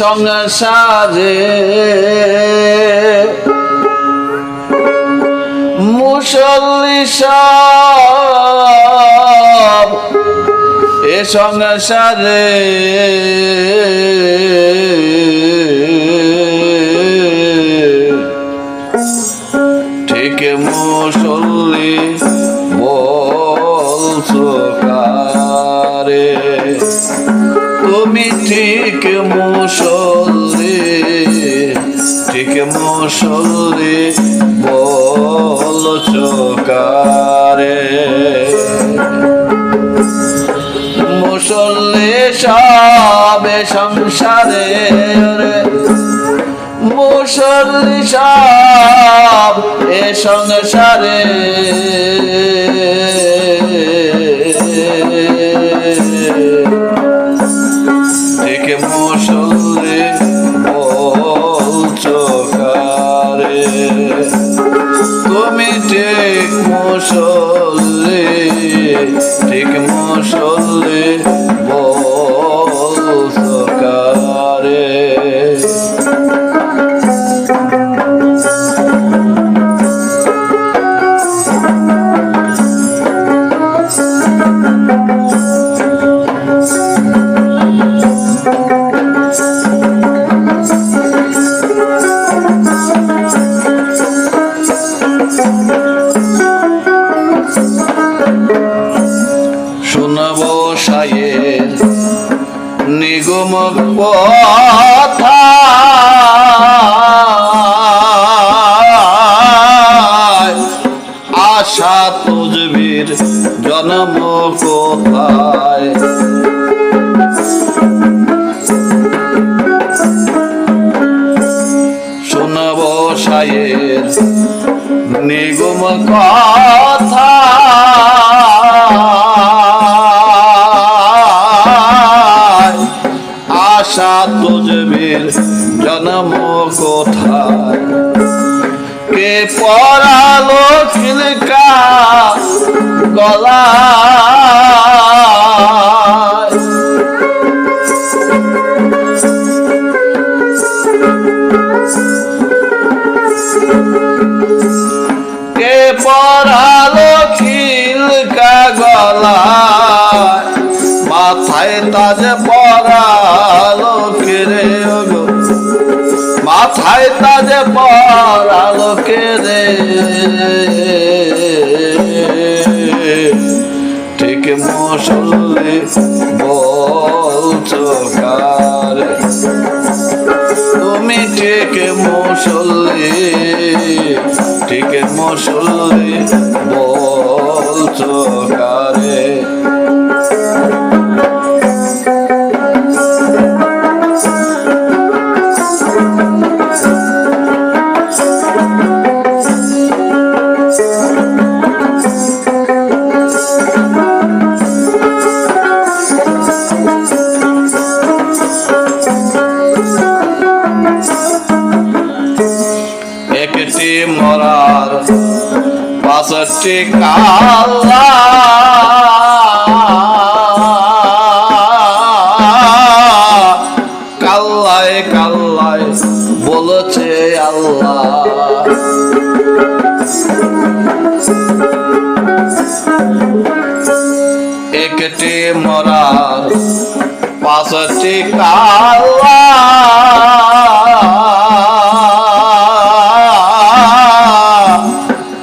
সংসারে মুসল্লি এ সংসারে মুসল্লি ঠিক মুসল্লি বলছো কারে মুসল্লি সবে সংসারে মুসল্লি সব এ সংসারে। আশা তুজবির জন্ম কোথায়? শুনব সায়ের নিগম কথা। আশা তুজবির জন্ম কোথায়? কে পড়ালো খিলকা গলা কে পড়ালো খিলকা গলা মাথায় তাজ পড়ালো রে গো মাথায় পড়ালো রে। ঠিক মশলে বলছো কারে তুমি ঠিক মুসল্লি ঠিক মুসল্লি বলছো কারে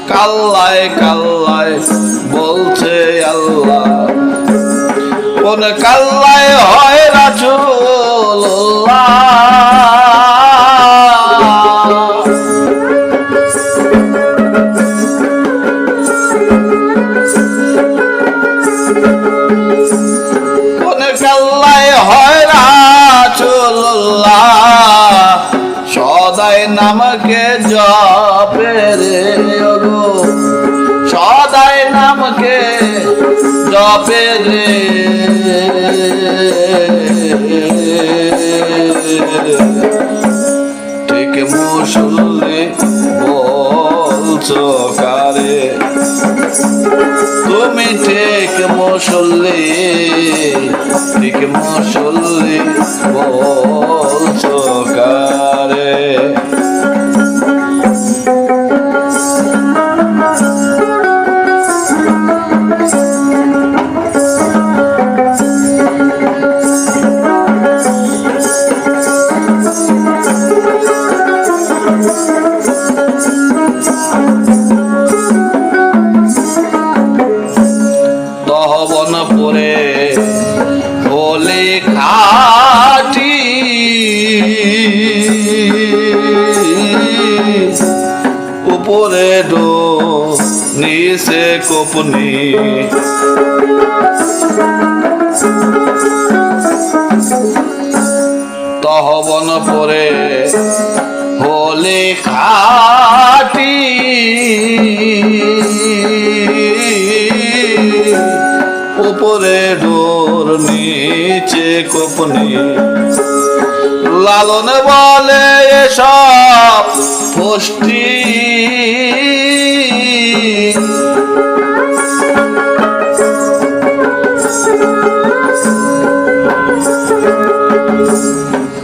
কাল্লায় কাল্লায় বলছে আল্লাহ। কোন কাল্লায় হয় রাজুল্লাহ সদাই নামকে জপে রে ওগো। সদাই নামকে জপে রে। ঠিক মুসল্লি বলছো কারে? তুমি ঠিক মুসল্লি ঠিক মুসল্লি বলছো উপরে ডো নিচে কোপনি। তহবন পরে হলে খাটি। উপরে ডোর নিচে কোপনি। লালন বলে এসব পুষ্টি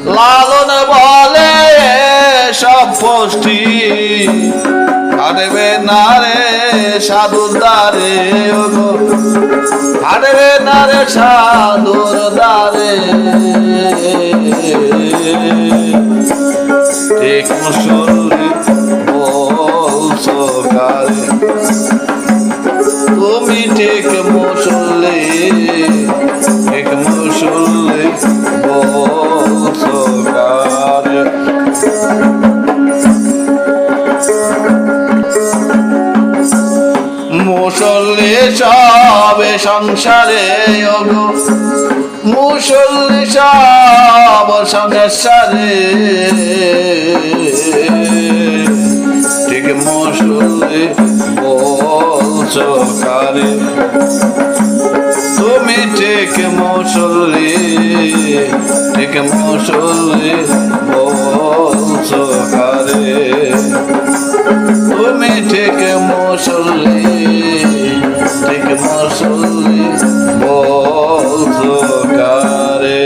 লালন বলে সব পুষ্টি কাটবে না রে সাধুর দ্বারে কাটবে না রে সাধুর দ্বারে ঠিক মুসল্লি বলছো কারে? মুসল্লি সবে সংসারে ওগো মুসল্লি সব সংসারে ঠিক মুসল্লি বলছো তুমি ঠিক মুসল্লি ঠিক মুসল্লি বলছো তুমি ঠিক মুসল্লি। মুসল্লি বলছো কারে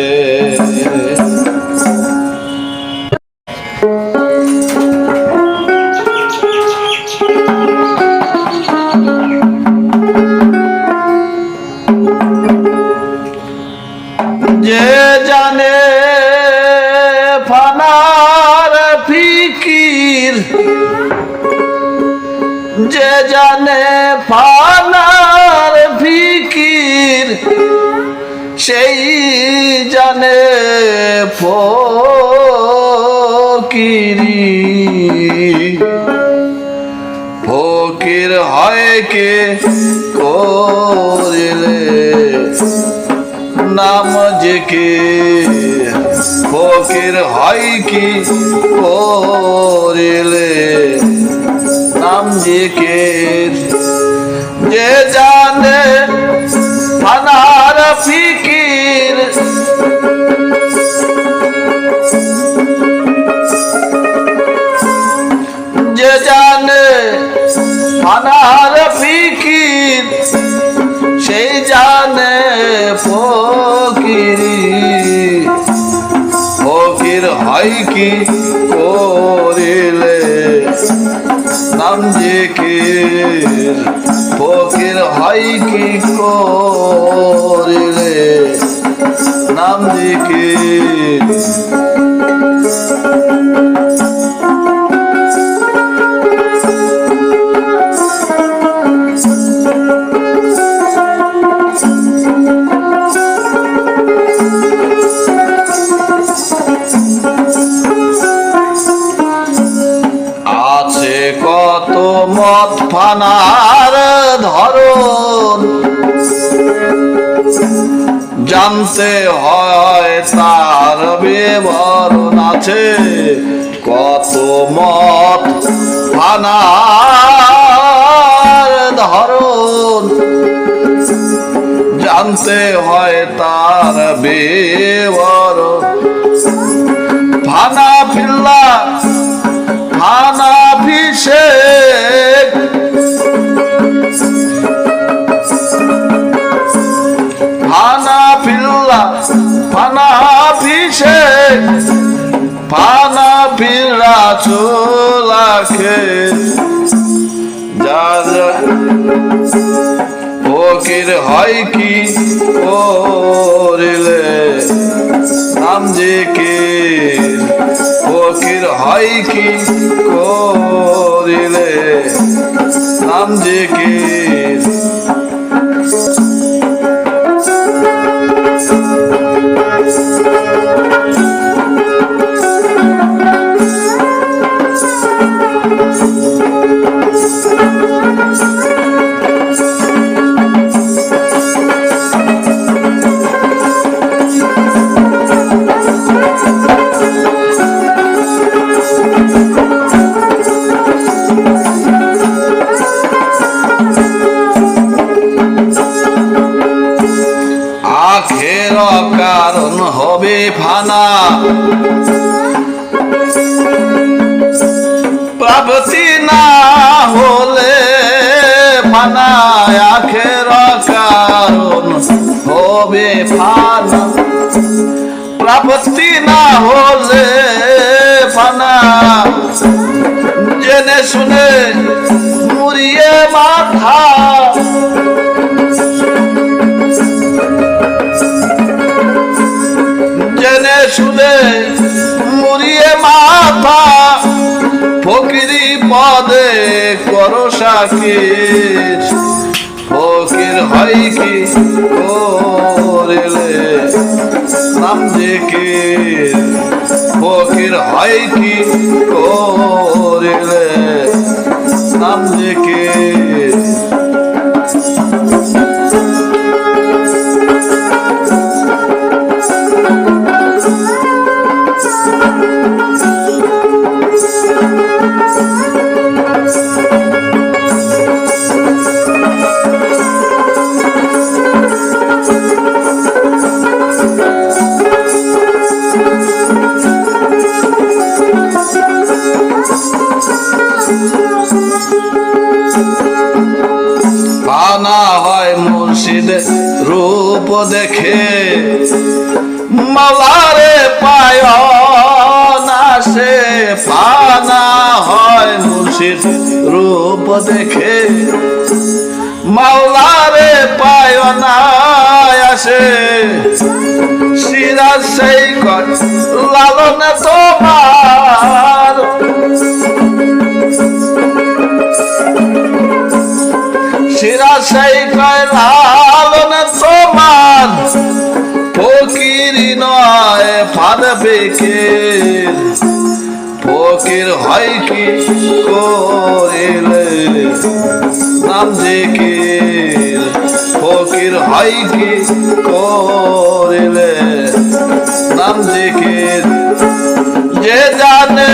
যে জানে ফানার ফিকির যে জানে ফানার ফিকির সেই জানে ফকিরি। ফকির হয় কে করিলে? নাম যে কে? ফকির হয় কি করিলে? নাম যে কে? যে জানে ফানার ফিকির। যে জানে ফানার ফিকির সেই জানে ফকিরি। ফকির হয় কি করিলে? নাম জিকির। ফকির হয় কি করিলে? ভাবে মরণ আছে। কত মত ফানার ধরন। জানতে হয় তার বেবর ফানা ফিল্লা ফানা ফিসে ফানা ফিল্লা ফানা পিছে ফানা ফিরা চুলাকে ফকির হয় কি করিলে? নাম যে কে? ফকির হয় কি করিলে? নাম যে কে? হবে ফানা প্রাপ্তি না হলে ফানা আখের কারণ হবে ফানা প্রাপ্তি না হলে ফানা জেনে শুনে মুড়িয়ে মাথা। মুড়িয়ে মাথা, ফকিরি পদে করো সাকির। ফকির হয় কি করিলে, নাম দেখে ফকির হয় কি করিলে, নাম দেখে পানা হয় রূপ দেখে। মালারে পায় না সে পানা হয় মুর্শিদ রূপ দেখে। মাওলারে পায় না আসে। সিরাজ সেই লালন তোমার। সিরা সেই কয় লালন তোমার। ফকিরি নয় ফাদ বেকের ফকির হয় কি করিলে? নাম জিকির ফকির হয় কি করিলে? নাম জিকির যে জানে